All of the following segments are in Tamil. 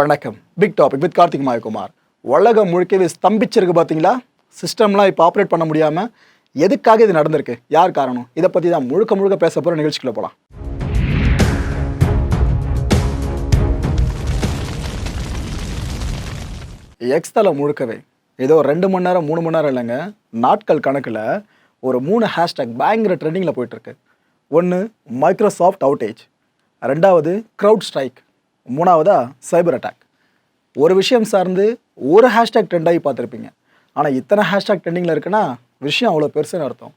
வணக்கம். Big topic with Karthik Mayakumar. உலகம் முழுக்கவே ஸ்தம்பிச்சிருக்கு பார்த்தீங்களா சிஸ்டம்லாம் இப்போ ஆப்ரேட் பண்ண முடியாமல் எதுக்காக இது நடந்திருக்கு? யார் காரணம்? இதை பற்றி தான் முழுக்க முழுக்க பேச போகிற நிகழ்ச்சிக்குள்ள போகலாம் எக்ஸ் தலை முழுக்கவே. ஏதோ ரெண்டு மணி நேரம் மூணு மணி நேரம் இல்லைங்க. நாட்கள் கணக்கில் ஒரு மூணு ஹேஷ்டேக் பயங்கர ட்ரெண்டிங்கில் போயிட்டுருக்கு ஒன்று மைக்ரோசாஃப்ட் அவுட்டேஜ் ரெண்டாவது க்ரௌட் ஸ்ட்ரைக் மூணாவதாக சைபர் அட்டாக் ஒரு விஷயம் சார்ந்து ஒரு ஹேஷ்டேக் ட்ரெண்டாகி பார்த்துருப்பீங்க. ஆனால் இத்தனை ஹேஷ்டேக் ட்ரெண்டிங்கில் இருக்குன்னா விஷயம் அவ்வளோ பெருசுன்னு அர்த்தம்.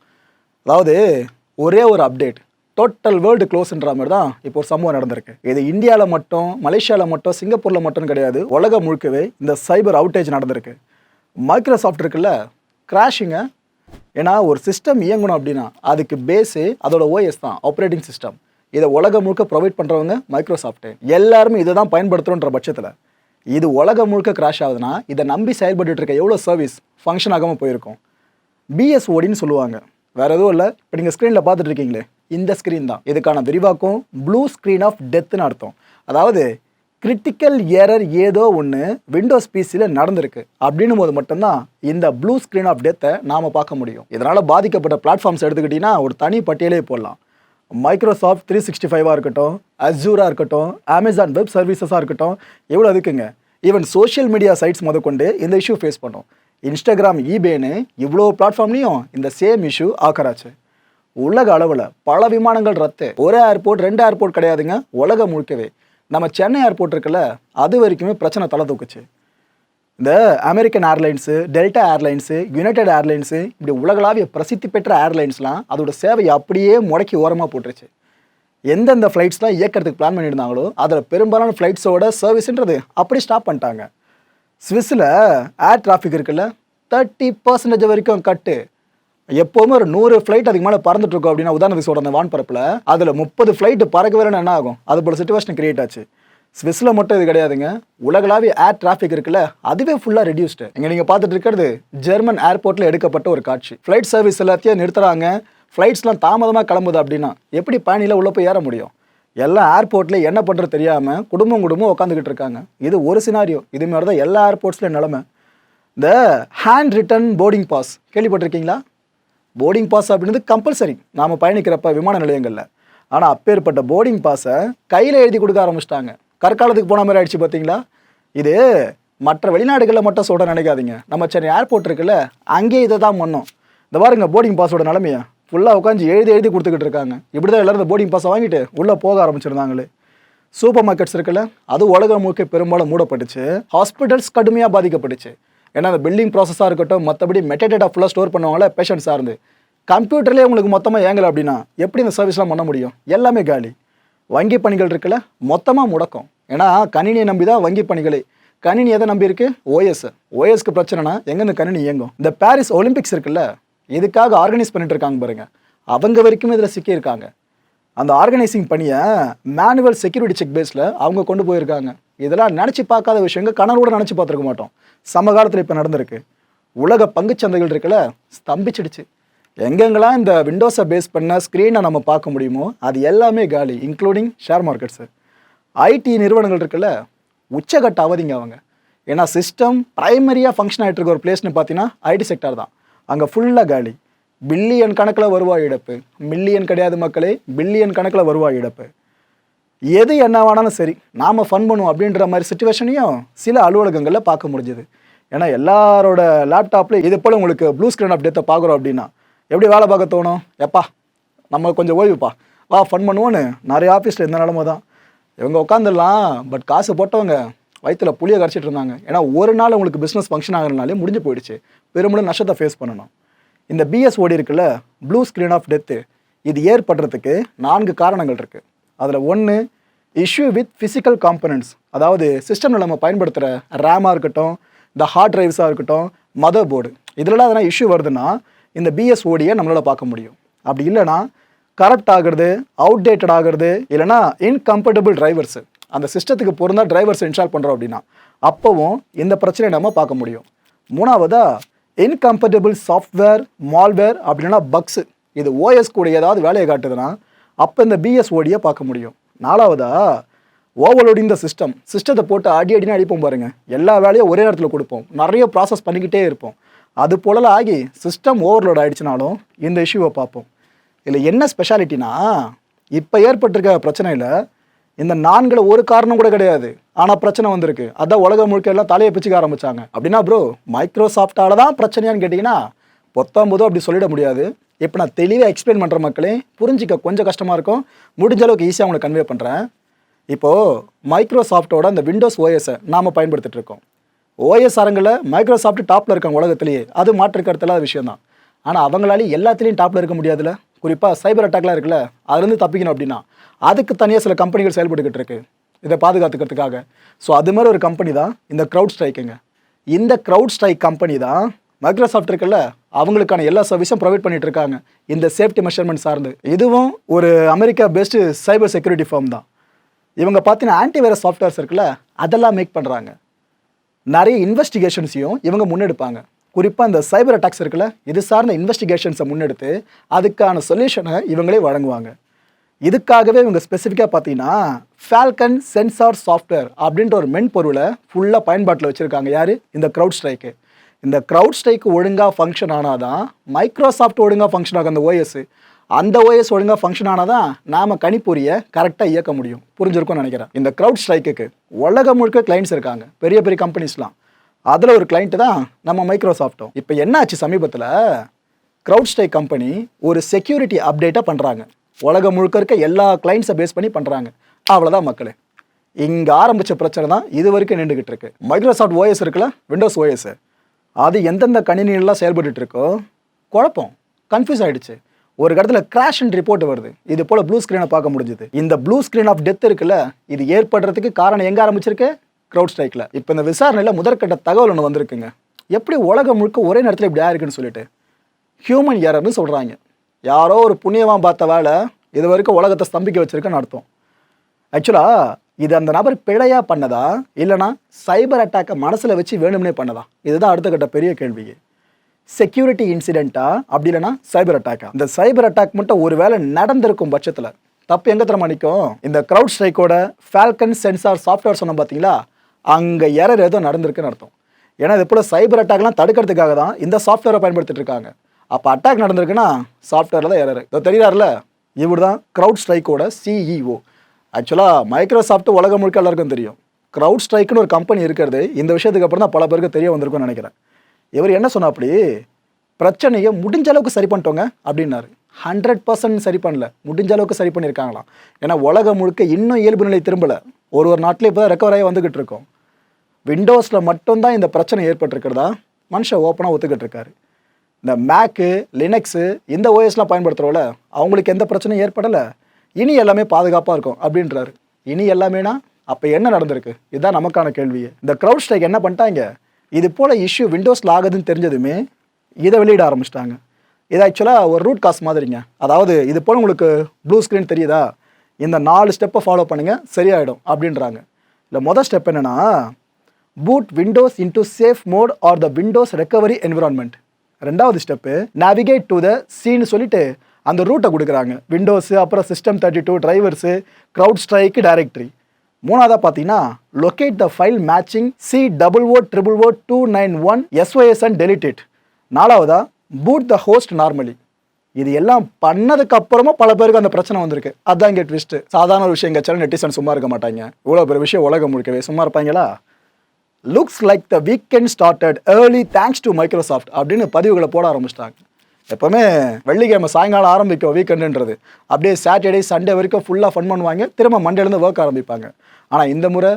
அதாவது ஒரே ஒரு அப்டேட் டோட்டல் வேர்ல்டு க்ளோஸ்ன்ற மாதிரி தான் இப்போ ஒரு சம்பவம் நடந்திருக்கு. இது இந்தியாவில் மட்டும் மலேசியாவில் மட்டும் சிங்கப்பூரில் மட்டும் கிடையாது. உலகம் முழுக்கவே இந்த சைபர் அவுட்டேஜ் நடந்திருக்கு. மைக்ரோசாஃப்ட் இருக்குல்ல கிராஷிங்க ஏன்னா ஒரு சிஸ்டம் இயங்கணும் அப்படின்னா அதுக்கு பேஸு அதோட ஓஎஸ் தான் ஆப்ரேட்டிங் சிஸ்டம் இதை உலகம் முழுக்க ப்ரொவைட் பண்ணுறவங்க மைக்ரோசாஃப்ட்டு எல்லாருமே இதை தான் பயன்படுத்துகிறோன்ற பட்சத்தில். இது உலகம் முழுக்க கிராஷ் ஆகுதுன்னா இதை நம்பி செயல்பட்டு இருக்க எவ்வளோ சர்வீஸ் ஃபங்க்ஷன் ஆகாமல் போயிருக்கும் பிஎஸ்ஓடின்னு சொல்லுவாங்க. வேறு எதுவும் இல்லை. இப்போ நீங்கள் ஸ்க்ரீனில் பார்த்துட்டு இருக்கீங்களே இந்த ஸ்க்ரீன் தான். இதுக்கான விரிவாக்கம் ப்ளூ ஸ்க்ரீன் ஆஃப் டெத்துன்னு அர்த்தம். அதாவது கிரிட்டிக்கல் எரர் ஏதோ ஒன்று விண்டோஸ் பிசியில் நடந்திருக்கு. அப்படின்னும் போது மட்டும்தான் இந்த ப்ளூ ஸ்க்ரீன் ஆஃப் டெத்தை நாம் பார்க்க முடியும். இதனால் பாதிக்கப்பட்ட பிளாட்ஃபார்ம்ஸ் எடுத்துக்கிட்டிங்கன்னா ஒரு தனி பட்டியலே போடலாம். மைக்ரோசாஃப்ட் த்ரீ சிக்ஸ்டி ஃபைவாக இருக்கட்டும் அஜூராக இருக்கட்டும் அமேசான் வெப் சர்வீசஸாக இருக்கட்டும் எவ்வளோ அதுக்குங்க ஈவன் சோஷியல் மீடியா சைட்ஸ் முதற்கொண்டு இந்த இஷ்யூ ஃபேஸ் பண்ணோம். இன்ஸ்டாகிராம் ஈபேன்னு இவ்வளோ பிளாட்ஃபார்ம்லேயும் இந்த சேம் இஷ்யூ ஆக்கராச்சு உலக அளவில் பல விமானங்கள் ரத்து. ஒரு ஏர்போர்ட் ரெண்டு ஏர்போர்ட் கிடையாதுங்க உலகம் முழுக்கவே. நம்ம சென்னை ஏர்போர்ட் இருக்குல்ல அது வரைக்குமே பிரச்சனை தலை தூக்குச்சு. இந்த American airlines Delta airlines United airlines இப்படி உலகளாவிய பிரசித்தி பெற்ற ஏர்லைன்ஸ்லாம் அதோட சேவையை அப்படியே முடக்கி ஓரமாக போட்டுருச்சு. எந்தெந்த ஃப்ளைட்ஸ்லாம் இயக்கிறதுக்கு பிளான் பண்ணியிருந்தாங்களோ அதில் பெரும்பாலான ஃப்ளைட்ஸோட சர்வீஸ்ன்றது அப்படி ஸ்டாப் பண்ணிட்டாங்க. ஸ்விஸ்ஸில் ஏர் டிராஃபிக் இருக்குல்ல தேர்ட்டி பர்சன்டேஜ் வரைக்கும் கட்டு. எப்போவுமே ஒரு நூறு ஃப்ளைட் அதுக்கு மேலே பறந்துட்டு இருக்கோம் அப்படின்னா உதாரணத்துக்கு சொல்கிற அந்த வான்பரப்பில் அதில் முப்பது ஃப்ளைட்டு பறக்க வேணும்னு என்ன ஆகும்? அது போல சுச்சுவேஷன் கிரியேட் ஆச்சு. ஸ்விஸ்ஸில் மட்டும் இது கிடையாதுங்க. உலகளாவிய ஏர் டிராஃபிக் இருக்குல்ல அதுவே ஃபுல்லாக ரெடியூஸ்டு இங்கே நீங்கள் பார்த்துட்டு இருக்கிறது ஜெர்மன் ஏர்போர்ட்டில் எடுக்கப்பட்ட ஒரு காட்சி. ஃப்ளைட் சர்வீஸ் எல்லாத்தையும் நிறுத்துறாங்க. ஃப்ளைட்ஸ்லாம் தாமதமாக கிளம்புது அப்படின்னா எப்படி பயணியில் உள்ளே போய் ஏற முடியும்? எல்லாம் ஏர்போர்ட்டில் என்ன பண்ணுறது தெரியாமல் குடும்பம் குடும்பம் உட்காந்துக்கிட்டு இருக்காங்க. இது ஒரு சினாரியோ இது மாதிரி தான் எல்லா ஏர்போர்ட்ஸ்லையும் நிலமை. இந்த ஹேண்ட் ரிட்டன் போர்டிங் பாஸ் கேள்விப்பட்டிருக்கீங்களா? போர்டிங் பாஸ் அப்படின்றது கம்பல்சரி நாம் பயணிக்கிறப்ப விமான நிலையங்களில். ஆனால் அப்பேற்பட்ட போர்டிங் பாஸை கையில் எழுதி கொடுக்க ஆரம்பிச்சிட்டாங்க. கற்காலத்துக்கு போன மாதிரி ஆயிடுச்சு பார்த்தீங்களா? இது மற்ற வெளிநாடுகளில் மட்டும் சொல்ல நினைக்காதீங்க. நம்ம சென்னை ஏர்போர்ட் இருக்குல்ல அங்கேயே இதை தான் பண்ணோம். இந்த பாருங்க போர்டிங் பாஸோட நிலமையா. ஃபுல்லாக உட்காந்து எழுதி எழுதி கொடுத்துக்கிட்டு இருக்காங்க. இப்படி தான் எல்லாரும் போர்டிங் பாஸை வாங்கிட்டு உள்ளே போக ஆரம்பிச்சிருந்தாங்களே. சூப்பர் மார்க்கெட்ஸ் இருக்குல்ல அது உலகம் முழுக்க பெரும்பாலும் மூடப்பட்டுச்சு. ஹாஸ்பிட்டல்ஸ் கடுமையாக பாதிக்கப்பட்டுச்சு. ஏன்னா அந்த பில்டிங் ப்ராசஸாக இருக்கட்டும் மற்றபடி மெட்டடேட்டா ஃபுல்லாக ஸ்டோர் பண்ணுவாங்களே பேஷண்ட் சார்ந்து. கம்ப்யூட்டர்லேயே உங்களுக்கு மொத்தமாக ஏங்கலை அப்படின்னா எப்படி இந்த சர்வீஸ்லாம் பண்ண முடியும்? எல்லாமே காலி. வங்கி பணிகள் இருக்குல்ல மொத்தமாக முடக்கம். ஏன்னா கணினியை நம்பி தான் வங்கி பணிகளை. கணினி எதை நம்பி இருக்கு ஓஎஸ் ஓஎஸ்க்கு பிரச்சனைனா எங்கேருந்து கணினி இயங்கும்? இந்த பாரிஸ் ஒலிம்பிக்ஸ் இருக்குல்ல இதுக்காக ஆர்கனைஸ் பண்ணிட்டு இருக்காங்க பாருங்க. அவங்க வரைக்கும் இதில் சிக்கியிருக்காங்க அந்த ஆர்கனைசிங் பணியை மேனுவல் செக்யூரிட்டி செக் பேஸில் அவங்க கொண்டு போயிருக்காங்க. இதெல்லாம் நினச்சி பார்க்காத விஷயங்கள் கனவோட நினச்சி பார்த்துருக்க மாட்டோம். சமகாலத்தில் இப்போ நடந்திருக்கு. உலக பங்குச்சந்தைகள் இருக்குல்ல ஸ்தம்பிச்சிடுச்சு. எங்கெங்கெல்லாம் இந்த விண்டோஸை பேஸ் பண்ண ஸ்க்ரீனை நம்ம பார்க்க முடியுமோ அது எல்லாமே காலி இன்க்ளூடிங் ஷேர் மார்க்கெட்ஸு ஐடி நிறுவனங்கள் இருக்குல்ல உச்சகட்ட அவதிங்க அவங்க. ஏன்னா சிஸ்டம் ப்ரைமரியாக ஃபங்க்ஷன் ஆகிட்டு இருக்க ஒரு பிளேஸ்னு பார்த்தீங்கன்னா ஐடி செக்டார் தான். அங்கே ஃபுல்லாக காலி. பில்லியன் கணக்கில் வருவாய் இழப்பு. மில்லியன் கிடையாது மக்களே பில்லியன் கணக்கில் வருவாய் இழப்பு. எது என்ன வேணாலும் சரி நாம் ஃபன் பண்ணுவோம் அப்படின்ற மாதிரி சுச்சுவேஷனையும் சில அலுவலகங்களில் பார்க்க முடிஞ்சுது. ஏன்னா எல்லாரோட லேப்டாப்பில் இது போல் உங்களுக்கு ப்ளூ ஸ்க்ரீன் அப்டேட்டை பார்க்குறோம் அப்படின்னா எப்படி வேலை பார்க்க தோணும்? எப்பா நம்ம கொஞ்சம் ஓய்வுப்பா. வா ஃபன் பண்ணுவோன்னு நிறைய ஆஃபீஸில் எந்த நிலமை தான். இவங்க உட்காந்துடலாம் பட் காசு போட்டவங்க வயிற்றுல புளியை கரைச்சிட்டு இருந்தாங்க. ஏன்னா ஒரு நாள் உங்களுக்கு பிஸ்னஸ் ஃபங்க்ஷன் ஆகிறனாலே முடிஞ்சு போயிடுச்சு. பெரும்படும் நஷ்டத்தை ஃபேஸ் பண்ணணும். இந்த பிஎஸ்ஓடி இருக்குல்ல ப்ளூ ஸ்க்ரீன் ஆஃப் டெத்து இது ஏற்படுறதுக்கு நான்கு காரணங்கள் இருக்குது அதில் ஒன்று இஷ்யூ வித் ஃபிசிக்கல் காம்பனன்ட்ஸ் அதாவது சிஸ்டமில் நம்ம பயன்படுத்துகிற ரேமாக இருக்கட்டும் இந்த ஹார்ட் ட்ரைவ்ஸாக இருக்கட்டும் மதர் போர்டு இதிலலாம் எதனா இஷ்யூ வருதுன்னா இந்த பிஎஸ்ஓடியை நம்மளால் பார்க்க முடியும். அப்படி இல்லைன்னா கரப்ட் ஆகுறது அவுடேட்டட் ஆகுறது இல்லைன்னா இன்கம்ஃபர்டபுள் டிரைவர்ஸு அந்த சிஸ்டத்துக்கு பொருந்தா டிரைவர்ஸ் இன்ஸ்டால் பண்ணுறோம் அப்படின்னா அப்போவும் இந்த பிரச்சனையை நம்ம பார்க்க முடியும். மூணாவதாக இன்கம்ஃபர்டபுள் சாஃப்ட்வேர் மால்வேர் அப்படின்னா பக்ஸு இது ஓஎஸ் கூட ஏதாவது வேலையை காட்டுதுன்னா அப்போ இந்த பிஎஸ்ஓடியை பார்க்க முடியும். நாலாவதாக ஓவர்லோடிங் த சிஸ்டம் சிஸ்டத்தை போட்டு அடி அடினு அடிப்போம் பாருங்கள் எல்லா வேலையும் ஒரே நேரத்தில் கொடுப்போம். நிறைய ப்ராசஸ் பண்ணிக்கிட்டே இருப்போம். அது போலலாம் ஆகி சிஸ்டம் ஓவர்லோட் ஆகிடுச்சினாலும் இந்த இஷ்யூவை பார்ப்போம். இதில் என்ன ஸ்பெஷாலிட்டினா இப்போ ஏற்பட்டிருக்க பிரச்சனையில் இந்த நான்கில் ஒரு காரணம் கூட கிடையாது. ஆனால் பிரச்சனை வந்திருக்கு. அதான் உலகம் முழுக்க எல்லாம் தலையை பிச்சுக்க ஆரம்பிச்சாங்க. அப்படின்னா ப்ரோ மைக்ரோசாஃப்டால தான் பிரச்சனையான்னு கேட்டிங்கன்னா பொத்தாம்போதோ அப்படி சொல்லிட முடியாது. இப்போ நான் தெளிவாக எக்ஸ்பிளைன் பண்ணுற மக்களே புரிஞ்சிக்க கொஞ்சம் கஷ்டமாக இருக்கும். முடிஞ்ச அளவுக்கு ஈஸியாக உங்களுக்கு கன்வே பண்ணுறேன் இப்போது மைக்ரோசாஃப்டோட அந்த விண்டோஸ் ஓஎஸை நாம் பயன்படுத்திட்டு இருக்கோம். ஓஎஸ் அரங்கில் மைக்ரோசாஃப்ட் டாப்பில் இருக்காங்க உலகத்திலேயே. அது மாற்றுக்கருத்து இல்லாத விஷயம் தான் ஆனால் அவங்களாலேயும் எல்லாத்துலேயும் டாப்பில் இருக்க முடியாதுல்ல? குறிப்பாக சைபர் அட்டாக்லாம் இருக்குல்ல அதுலேருந்து தப்பிக்கணும் அப்படின்னா அதுக்கு தனியாக சில கம்பெனிகள் செயல்பட்டுக்கிட்டு இருக்கு. இதை பாதுகாத்துக்கிறதுக்காக. ஸோ அது மாதிரி ஒரு கம்பெனி தான் இந்த க்ரௌட் ஸ்ட்ரைக்குங்க இந்த க்ரௌட் ஸ்ட்ரைக் கம்பெனி தான் மைக்ரோசாஃப்ட் இருக்குல்ல அவங்களுக்கான எல்லா சர்வீஸும் ப்ரொவைட் பண்ணிட்டு இருக்காங்க. இந்த சேஃப்டி மெஷர்மெண்ட் சார்ந்து. இதுவும் ஒரு America best cyber security firm தான். இவங்க பார்த்தீங்கன்னா ஆன்டிவைரஸ் சாஃப்ட்வேர்ஸ் இருக்குல்ல அதெல்லாம் மேக் பண்ணுறாங்க நிறைய இன்வெஸ்டிகேஷன்ஸையும் இவங்க முன்னெடுப்பாங்க. குறிப்பாக இந்த சைபர் அட்டாக்ஸ் இருக்குல்ல இது சார்ந்த இன்வெஸ்டிகேஷன்ஸை முன்னெடுத்து அதுக்கான சொல்யூஷனை இவங்களே வழங்குவாங்க. இதுக்காகவே இவங்க ஸ்பெசிஃபிக்காக பார்த்தீங்கன்னா ஃபால்கன் சென்சார் சாஃப்ட்வேர் அப்படின்ற ஒரு மென்பொருளை ஃபுல்லாக பயன்பாட்டில் வச்சுருக்காங்க. யார்? இந்த க்ரௌட் ஸ்ட்ரைக்கு இந்த க்ரௌட் ஸ்ட்ரைக்கு ஒழுங்காக ஃபங்க்ஷன் ஆனால் தான் மைக்ரோசாஃப்ட் ஒழுங்காக ஃபங்க்ஷன் ஆகும். அந்த ஓஎஸ் அந்த ஓஎஸ் ஒழுங்காக ஃபங்க்ஷன் ஆனால் தான் நாம் கணிப்பொறியை கரெக்டாக இயக்க முடியும். புரிஞ்சிருக்கும்னு நினைக்கிறேன். இந்த க்ரௌட் ஸ்ட்ரைக்குக்கு உலகம் முழுக்க கிளைண்ட்ஸ் இருக்காங்க. பெரிய பெரிய கம்பெனிஸ்லாம் அதில் ஒரு கிளைண்ட்டு தான் நம்ம மைக்ரோசாஃப்ட்டும் இப்போ என்னாச்சு சமீபத்தில்? க்ரௌட் ஸ்டைக் கம்பெனி ஒரு செக்யூரிட்டி அப்டேட்டாக பண்ணுறாங்க உலகம் முழுக்க இருக்க எல்லா கிளைண்ட்ஸை பேஸ் பண்ணி பண்ணுறாங்க அவ்வளோதான் மக்களே. இங்கே ஆரம்பித்த பிரச்சனை தான் இது வரைக்கும் நின்றுக்கிட்டு இருக்கு. மைக்ரோசாஃப்ட் ஓஎஸ் இருக்குல்ல? விண்டோஸ் ஓஎஸ் அது எந்தெந்த கணினிகள்லாம் செயல்பட்டுட்டு இருக்கோ குழப்பம். கன்ஃபியூஸ் ஆகிடுச்சு ஒரு இடத்துல கிராஷ் ரிப்போர்ட் வருது. இது போல் ப்ளூ ஸ்க்ரீனை பார்க்க முடிஞ்சுது. இந்த ப்ளூ ஸ்க்ரீன் ஆஃப் டெத் இருக்குல்ல? இது ஏற்படுறதுக்கு காரணம் எங்கே ஆரம்பிச்சிருக்கு? க்ரௌட் ஸ்ட்ரைக்கில் இப்போ இந்த விசாரணையில் முதற்கட்ட தகவல் ஒன்று வந்திருக்குங்க. எப்படி உலகம் முழுக்க ஒரே நேரத்தில் இப்படி ஆயிருக்குன்னு சொல்லிட்டு. ஹியூமன் ஏரர்னு சொல்கிறாங்க யாரோ ஒரு புண்ணியமாக பார்த்த வேலை இது வரைக்கும் உலகத்தை ஸ்தம்பிக்க வச்சிருக்குன்னு அர்த்தம். ஆக்சுவலாக இது அந்த நபர் பிழையாக பண்ணதா? இல்லைனா சைபர் அட்டாக்கை மனசில் வச்சு வேணும்னே பண்ணதா? இதுதான் அடுத்த கட்ட பெரிய கேள்வி. செக்யூரிட்டி இன்சிடெண்ட்டா அப்படி இல்லைனா சைபர் அட்டாக்கா இந்த சைபர் அட்டாக் மட்டும் ஒரு வேளை நடந்திருக்கும் பட்சத்தில் தப்பு எங்கே தர நிற்கும் இந்த க்ரௌட் ஸ்ட்ரைக்கோட ஃபால்கன் சென்சார் சாஃப்ட்வேர் சொன்னோம் பார்த்தீங்களா அங்கே எரர் ஏதோ நடந்திருக்குன்னு அர்த்தம். ஏன்னா இது போல் சைபர் அட்டாக்லாம் தடுக்கிறதுக்காக தான் இந்த சாஃப்ட்வேரை பயன்படுத்திட்டு இருக்காங்க. அப்போ அட்டாக் நடந்திருக்குன்னா சாஃப்ட்வேரில் தான் எரர் இதோ தெரியாருல இவர் தான் க்ரௌட் ஸ்ட்ரைக்கோட சிஇஓ ஆக்சுவலாக மைக்ரோசாஃப்ட் உலகம் முழுக்க எல்லாருக்கும் தெரியும். க்ரௌட் ஸ்ட்ரைக்குன்னு ஒரு கம்பெனி இருக்கிறது இந்த விஷயத்துக்கு அப்புறம் தான் பல பேருக்கு தெரிய வந்திருக்கும்னு நினைக்கிறேன். இவர் என்ன சொன்னால் அப்படி பிரச்சனையை முடிஞ்ச அளவுக்கு சரி பண்ணிட்டோங்க அப்படின்னாரு. ஹண்ட்ரட் பர்சன்ட் சரி பண்ணல. முடிஞ்ச அளவுக்கு சரி பண்ணியிருக்காங்களாம். ஏன்னா உலகம் முழுக்க இன்னும் இயல்பு நிலை திரும்பல. ஒரு ஒரு நாட்டில் இப்போ தான் ரெக்கவர் ஆகி வந்துக்கிட்டு இருக்கோம். விண்டோஸில் மட்டும்தான் இந்த பிரச்சனை ஏற்பட்டிருக்கிறதா? மனுஷன் ஓப்பனாக ஒத்துக்கிட்டு இருக்காரு இந்த மேக்கு லினக்ஸு இந்த ஓஎஸ்லாம் பயன்படுத்துகிறோம்ல அவங்களுக்கு எந்த பிரச்சனையும் ஏற்படலை. இனி எல்லாமே பாதுகாப்பாக இருக்கும் அப்படின்றாரு. இனி எல்லாமேனா? அப்போ என்ன நடந்திருக்கு? இதுதான் நமக்கான கேள்வியே. இந்த க்ரௌட் ஸ்ட்ரைக் என்ன பண்ணிட்டாங்க? இது போல் இஷ்யூ விண்டோஸில் ஆகுதுன்னு தெரிஞ்சதுமே இதை வெளியிட ஆரம்பிச்சிட்டாங்க. இது ஆக்சுவலாக ஒரு ரூட் காஸ் மாதிரிங்க. அதாவது இது போல் உங்களுக்கு ப்ளூ ஸ்க்ரீன் தெரியுதா? இந்த நாலு ஸ்டெப்பை ஃபாலோ பண்ணுங்கள் சரியாயிடும் அப்படின்றாங்க. இல்லை மொதல் ஸ்டெப் என்னென்னா boot Windows into safe mode or the Windows recovery environment ரெண்டாவது ஸ்டெப்பு நேவிகேட் டு த சீன்னு சொல்லிட்டு அந்த ரூட்டை கொடுக்குறாங்க. விண்டோஸு அப்புறம் system thirty two drivers CrowdStrike directory மூணாவதாக பார்த்தீங்கன்னா locate the file matching C double O triple O two nine one SOS and delete it நாலாவதா பூட் த ஹோஸ்ட் நார்மலி இது எல்லாம் பண்ணதுக்கு அப்புறமா பல பேருக்கு அந்த பிரச்சனை வந்திருக்கு. அதான் இங்கே ட்விஸ்ட் சாதாரண ஒரு விஷயம் இங்கே நெட்டிசன் சும்மா இருக்க மாட்டாங்க. இவ்வளோ பெரிய விஷயம் உலகம் முழுக்கவே சும்மா இருப்பாங்களா? Looks like the weekend started early thanks to Microsoft அப்படின்னு பதிவுகளை போட ஆரம்பிச்சிட்டாங்க. எப்போவுமே வெள்ளிக்கிழமை சாயங்காலம் ஆரம்பிக்கும் வீக்கெண்டுன்றது அப்படியே சாட்டர்டே சண்டே வரைக்கும் ஃபுல்லாக ஃபன் பண்ணுவாங்க. திரும்ப மண்டேலேருந்து ஒர்க் ஆரம்பிப்பாங்க. ஆனால் இந்த முறை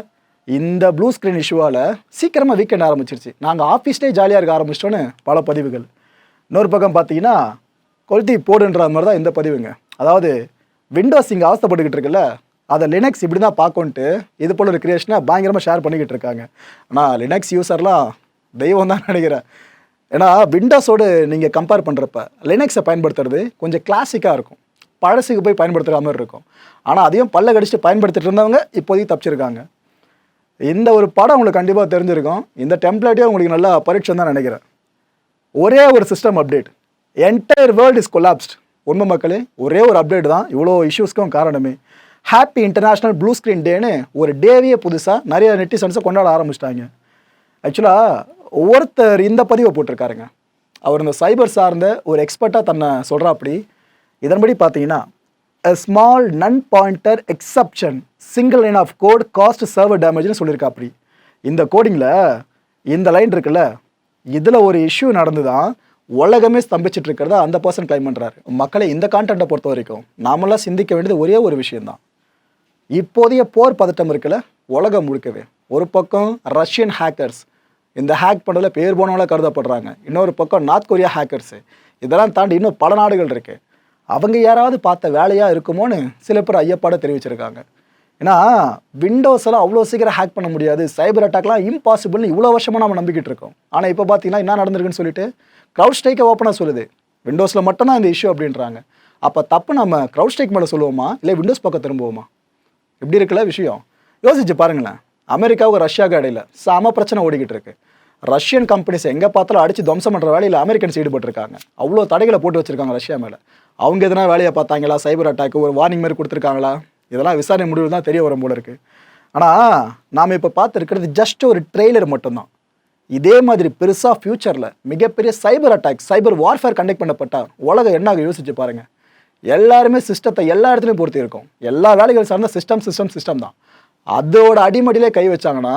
இந்த ப்ளூ ஸ்க்ரீன் இஷ்யூவால் சீக்கிரமாக வீக்கெண்ட் ஆரம்பிச்சிருச்சு. நாங்கள் ஆஃபீஸ்லேயே ஜாலியாக இருக்க ஆரம்பிச்சிட்டோன்னு பல பதிவுகள். இன்னொரு பக்கம் பார்த்தீங்கன்னா கொளுத்தி போடுன்ற மாதிரி தான் இந்த பதிவுங்க. அதாவது விண்டோஸ் இங்கே அவஸ்தப்பட்டுக்கிட்டு இருக்குல்ல அதை லினக்ஸ் இப்படி தான் பார்க்கோன்ட்டு இது போல் ஒரு கிரியேஷனை பயங்கரமாக ஷேர் பண்ணிக்கிட்டு இருக்காங்க. ஆனால் லினக்ஸ் யூஸர்லாம் தெய்வம் தான் நினைக்கிறேன். ஏன்னா விண்டோஸோடு நீங்கள் கம்பேர் பண்ணுறப்ப லினக்ஸை பயன்படுத்துறது கொஞ்சம் கிளாசிக்காக இருக்கும். பழசுக்கு போய் பயன்படுத்துகிற மாதிரி இருக்கும். ஆனால் அதையும் பல்ல கடிச்சிட்டு பயன்படுத்திட்டு இருந்தவங்க இப்போதைக்கு தப்பிச்சிருக்காங்க. இந்த ஒரு படம் உங்களுக்கு கண்டிப்பாக தெரிஞ்சிருக்கும். இந்த டெம்ப்ளேட்டே உங்களுக்கு நல்லா பரீட்சை தான் நினைக்கிறேன். ஒரே ஒரு system update entire world is collapsed உண்மை மக்களே ஒரே ஒரு அப்டேட் தான் இவ்வளோ இஷ்யூஸ்க்கும் காரணமே. ஹாப்பி இன்டர்நேஷ்னல் ப்ளூ ஸ்க்ரீன் டேன்னு ஒரு டேவையே புதுசாக நிறைய நெட்டிசன்ஸை கொண்டாட ஆரம்பிச்சிட்டாங்க. ஆக்சுவலாக ஒவ்வொருத்தர் இந்த பதிவை போட்டிருக்காருங்க. அவர் இந்த சைபர் சார்ந்த ஒரு எக்ஸ்பர்ட்டாக தன்னை சொல்கிறாப்படி இதன்படி பார்த்தீங்கன்னா a small null pointer exception single line of code cost server டேமேஜ்னு சொல்லியிருக்கா அப்படி இந்த கோடிங்கில் இந்த லைன் இருக்குல்ல இதில் ஒரு இஷ்யூ நடந்து தான் உலகமே ஸ்தம்பிச்சிட்டு இருக்கிறதா அந்த பர்சன் கிளைம் பண்ணுறாரு மக்களை இந்த கான்டென்ட்டை பொறுத்த வரைக்கும் நாமெல்லாம் சிந்திக்க வேண்டியது ஒரே ஒரு விஷயம்தான். இப்போதைய போர் பதட்டம் இருக்குல்ல உலகம் முழுக்கவே. ஒரு பக்கம் ரஷ்யன் ஹேக்கர்ஸ் இந்த ஹேக் பண்ணுறதுல பேர் போனவங்களாக கருதப்படுறாங்க. இன்னொரு பக்கம் நார்த் கொரியா ஹேக்கர்ஸு இதெல்லாம் தாண்டி இன்னும் பல நாடுகள் இருக்குது அவங்க யாராவது பார்த்த வேலையாக இருக்குமோன்னு சில பேர் ஐயப்பாட தெரிவிச்சிருக்காங்க. ஏன்னா விண்டோஸ் எல்லாம் அவ்வளோ சீக்கிரம் ஹேக் பண்ண முடியாது. சைபர் அட்டாக்லாம் இம்பாசிபிள்னு இவ்வளோ வருஷமாக நம்ம நம்பிக்கிட்டு இருக்கோம். ஆனால் இப்போ பார்த்தீங்கன்னா என்ன நடந்திருக்குன்னு சொல்லிட்டு க்ரௌட் ஸ்ட்ரைக்கை ஓப்பனாக சொல்லுது. விண்டோஸில் மட்டும்தான் இந்த இஷ்யூ அப்படின்றாங்க. அப்போ தப்பு நம்ம க்ரௌட் ஸ்ட்ரைக் மேலே சொல்லுவோமா? இல்லை விண்டோஸ் பக்கம் திரும்புவோமா? இப்படி இருக்குல்ல விஷயம். யோசிச்சு பாருங்களேன். அமெரிக்காவுக்கு ரஷ்யாவுக்கு இடையில சம பிரச்சனை ஓடிக்கிட்டு இருக்கு. ரஷ்யன் கம்பெனிஸ் எங்கே பார்த்தாலும் அடிச்சு துவம்சம் பண்ணுற வேலையில் அமெரிக்கன்ஸ் ஈடுபட்டிருக்காங்க அவ்வளோ தடைகளை போட்டு வச்சிருக்காங்க ரஷ்யா மேலே. அவங்க எதனா வேலையை பார்த்தாங்களா? சைபர் அட்டாக் ஒரு வார்னிங் மாதிரி கொடுத்துருக்காங்களா? இதெல்லாம் விசாரணை முடிவு தான் தெரிய வரும் போல இருக்கு. ஆனால் நாம் இப்போ பார்த்துருக்கிறது ஜஸ்ட் ஒரு ட்ரெய்லர் மட்டும்தான். இதே மாதிரி பெருசாக ஃப்யூச்சரில் மிகப்பெரிய cyber attack cyber warfare conduct பண்ணப்பட்டால் உலகம் என்ன யோசிச்சு பாருங்க. எல்லாருமே சிஸ்டத்தை எல்லா இடத்துலையும் பொறுத்து இருக்கும். எல்லா வேலைகள் சார்ந்த சிஸ்டம் சிஸ்டம் சிஸ்டம் தான். அதோட அடிமடியிலே கை வச்சாங்கன்னா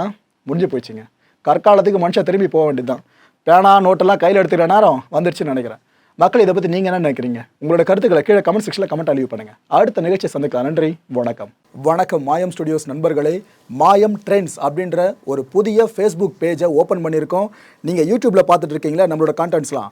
முடிஞ்சு போயிடுச்சுங்க. கற்காலத்துக்கு மனுஷன் திரும்பி போக வேண்டியது தான் பேனா நோட்டெல்லாம் கையில் எடுத்துக்கிற நேரம் வந்துருச்சுன்னு நினைக்கிறேன். மக்கள் இதை பற்றி நீங்கள் என்ன நினைக்கிறீங்க? உங்களோட கருத்துக்களை கீழே கமெண்ட் செக்ஷனில் கமெண்ட் அழிவு பண்ணுங்க. அடுத்த நிகழ்ச்சியை சந்திக்கலாம். நன்றி வணக்கம். வணக்கம் மாயம் ஸ்டுடியோஸ் நண்பர்களே. மாயம் ட்ரெண்ட்ஸ் அப்படின்ற ஒரு புதிய ஃபேஸ்புக் பேஜை ஓப்பன் பண்ணியிருக்கோம். நீங்கள் யூடியூப்பில் பார்த்துட்டு இருக்கீங்களா? நம்மளோட கான்டென்ட்ஸ்லாம்